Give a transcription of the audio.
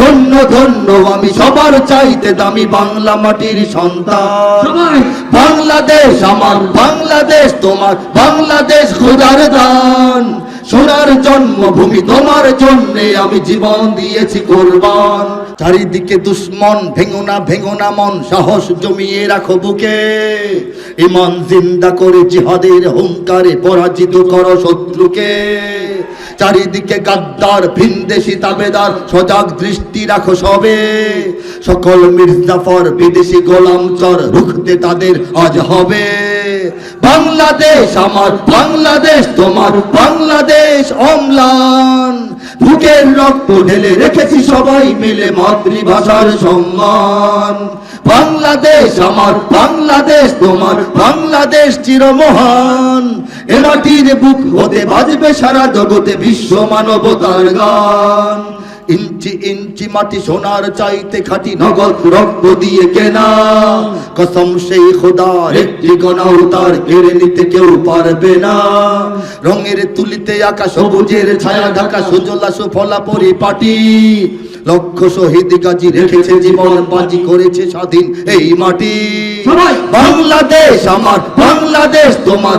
ধন্য ধন্য আমি সবার চাইতে দামি বাংলা মাটির সন্তান। বাংলাদেশ আমার বাংলাদেশ তোমার বাংলাদেশ খোদার দান। সোনার জন্মভূমি তোমার জন্যে আমি জীবন দিয়েছি কোরবান। চারিদিকে দুশ্মন ভেঙোনা ভেঙোনা মন সাহস জমিয়ে রাখো বুকে। ইমান জিন্দা করে জিহাদের হুঙ্কারে পরাজিত করো শত্রুকে। চারিদিকে গাদ্দার ভিনদেশি তাবেদার, সজাগ দৃষ্টি রাখো সবে। সকল মির্জাফর বিদেশি গোলাম চর, রুখতে তাদের আজ হবে। বাংলাদেশ আমার, বাংলাদেশ তোমার, বাংলাদেশ অম্লান। বুকের রক্ত ঢেলে রেখেছি সবাই মিলে মাতৃভাষার সম্মান। বাংলাদেশ আমার, বাংলাদেশ তোমার, বাংলাদেশ চিরমহান। এ মাটির বুক হতে বাজবে সারা জগতে বিশ্ব মানবতার গান। ইঞ্চি ইঞ্চি মাটি সোনার চাইতে খাটি নগদ রক্ত দিয়ে কেনা। কসম সেই খোদার একটি গণাও তার কেড়ে নিতে কেউ পারবে না। রঙের তুলিতে আঁকা সবুজের ছায়া ঢাকা সুজলা সুফলা পরিপাটি। লক্ষ শহীদ গাজী রেখেছে জীবন বাজি করেছে স্বাধীন এই মাটি। বাংলাদেশ আমার বাংলাদেশ তোমার।